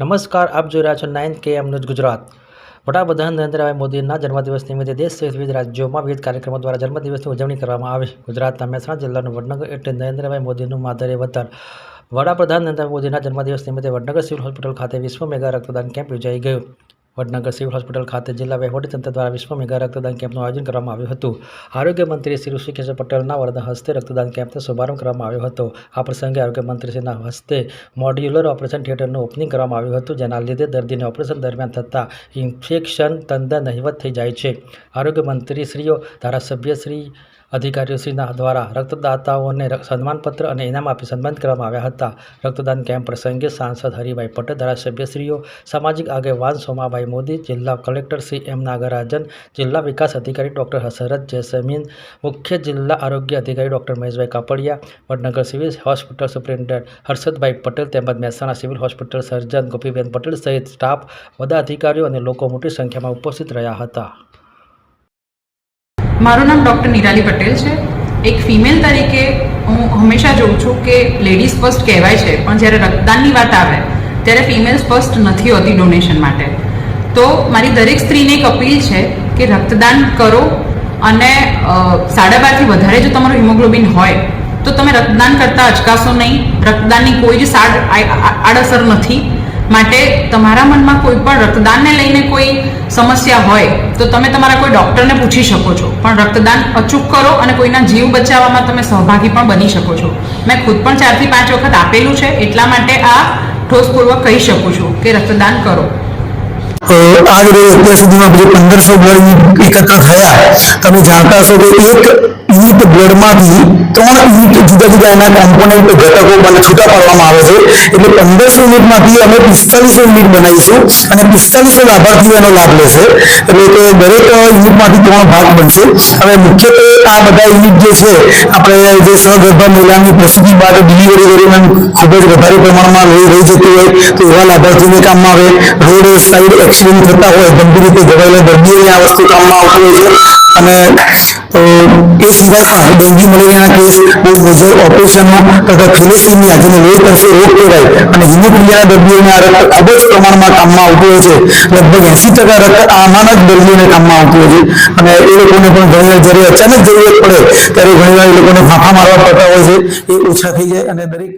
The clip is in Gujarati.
નમસ્કાર, આપ જોઈ રહ્યા છો નાઇન કે એમ ન્યૂઝ ગુજરાત. વડાપ્રધાન નરેન્દ્રભાઈ મોદીના જન્મદિવસ નિમિત્તે દેશ સહિત વિવિધ રાજ્યોમાં વિવિધ કાર્યક્રમો દ્વારા જન્મદિવસની ઉજવણી કરવામાં આવી. ગુજરાતના મહેસાણા જિલ્લાનું વડનગર એટલે નરેન્દ્રભાઈ મોદીનું માદરે વતન. વડાપ્રધાન નરેન્દ્ર મોદીના જન્મદિવસ નિમિત્તે વડનગર સિવિલ હોસ્પિટલ ખાતે વિશ્વ મેગા રક્તદાન કેમ્પ યોજાઈ ગયો. વડનગર સિવિલ હોસ્પિટલ ખાતે જિલ્લા વહીવટીતંત્ર દ્વારા વિશ્વ મેગા રક્તદાન કેમ્પનું આયોજન કરવામાં આવ્યું હતું. આરોગ્ય મંત્રી શ્રી ઋષિકેશ પટેલના વરદા હસ્તે રક્તદાન કેમ્પનો શુભારંભ કરવામાં આવ્યો હતો. આ પ્રસંગે આરોગ્ય મંત્રીશ્રીના હસ્તે મોડ્યુલર ઓપરેશન થિયેટરનું ઓપનિંગ કરવામાં આવ્યું હતું, જેના લીધે દર્દીને ઓપરેશન દરમિયાન થતા ઇન્ફેક્શન તંદર નહિવત થઈ જાય છે. આરોગ્ય મંત્રીશ્રીઓ ધારાસભ્યશ્રી અધિકારીઓશ્રીના દ્વારા રક્તદાતાઓને સન્માનપત્ર અને ઇનામ આપી સન્માનિત કરવામાં આવ્યા હતા. રક્તદાન કેમ્પ પ્રસંગે સાંસદ હરિભાઈ પટેલ, ધારાસભ્યશ્રીઓ, સામાજિક આગેવાન સોમાભાઈ મોદી, જિલ્લા કલેક્ટર શ્રી એમ. નાગરાજન, જિલ્લા વિકાસ અધિકારી ડૉક્ટર હસરત જેસમીન, મુખ્ય જિલ્લા આરોગ્ય અધિકારી doctor Maheshbhai Kapadia, Vadnagar civil hospital superintendent Harshadbhai Patel તેમજ Mehsana civil hospital surgeon Gopiben Patel સહિત સ્ટાફ બધા અધિકારીઓ અને લોકો મોટી સંખ્યામાં ઉપસ્થિત રહ્યા હતા. મારું નામ ડૉક્ટર નિરાલી પટેલ છે. એક ફિમેલ તરીકે હું હંમેશા જોઉં છું કે લેડીઝ ફર્સ્ટ કહેવાય છે. પણ જ્યારે રક્તદાનની વાત આવે, ત્યારે ફિમેલ્સ ફર્સ્ટ નથી હોતી ડોનેશન માટે. તો મારી દરેક સ્ત્રીને એક અપીલ છે કે રક્તદાન કરો અને સાડા બારથી વધારે જો તમારું હિમોગ્લોબિન હોય, તો તમે રક્તદાન કરતાં અચકાશો નહીં. રક્તદાનની કોઈ જ સાડ આડઅસર નથી. માટે તમારા મનમાં કોઈ પણ રક્તદાનને લઈને કોઈ સમસ્યા હોય, તો તમે તમારા કોઈ ડૉક્ટરને પૂછી શકો છો. પણ રક્તદાન અચૂક કરો અને કોઈના જીવ બચાવવામાં તમે સહભાગી પણ બની શકો છો. મેં ખુદ પણ ચારથી પાંચ વખત આપેલું છે. એટલા માટે આ ઠોસપૂર્વક કહી શકું છું કે રક્તદાન કરો. અ, આજ રોજ અત્યાર સુધીમાં પંદરસો બ્લડ એકત્ર થયા તમે જાણતા હશો કે એક યુનિટ બ્લડમાંથી ત્રણ યુનિટ જુદા જુદા એના કોમ્પોનન્ટ ઘટકો બને છૂટા પાડવામાં આવે છે. એટલે પંદરસો યુનિટમાંથી અમે પિસ્તાલીસો યુનિટ બનાવીશું અને પિસ્તાલીસો લાભાર્થીઓ એનો લાભ લેશે. એટલે કે દરેક યુનિટમાંથી ત્રણ ભાગ બનશે. હવે મુખ્યત્વે આ બધા યુનિટ જે છે, આપણે જે સગર્ભા મહિલાની પ્રસૂતિ બાદ ડિલિવરી દરમિયાન ખૂબ જ વધારે પ્રમાણમાં લોહી રહી જતી હોય, તો એવા લાભાર્થીઓને કામમાં આવે. રોડ સાઈડ એક્સિડન્ટ થતા હોય, ગંભીર રીતે ઘવાયેલા દર્દીઓને આ વસ્તુ કામમાં આવતી હોય છે. અને એ સિવાય પણ ડેન્ગ્યુ મલેરિયાના કેસ, બહુ ઓપરેશનો તથા થેલેસેમિયા જેને લોહી તરફે રોગ કહેવાય. અને હિમોફિલિયાના દર્દીઓને આ રક્ત ખૂબ જ પ્રમાણમાં કામમાં આવતું હોય છે. લગભગ એંસી ટકા રક્ત આમાંના જ દર્દીઓને કામમાં આવતું હોય છે. અને એ લોકોને પણ ઘણી વાર જ્યારે અચાનક જરૂરિયાત પડે, ત્યારે ઘણીવાર એ લોકોને ફાંફા મારવા પડતા હોય છે. એ ઓછા થઈ જાય અને દરેક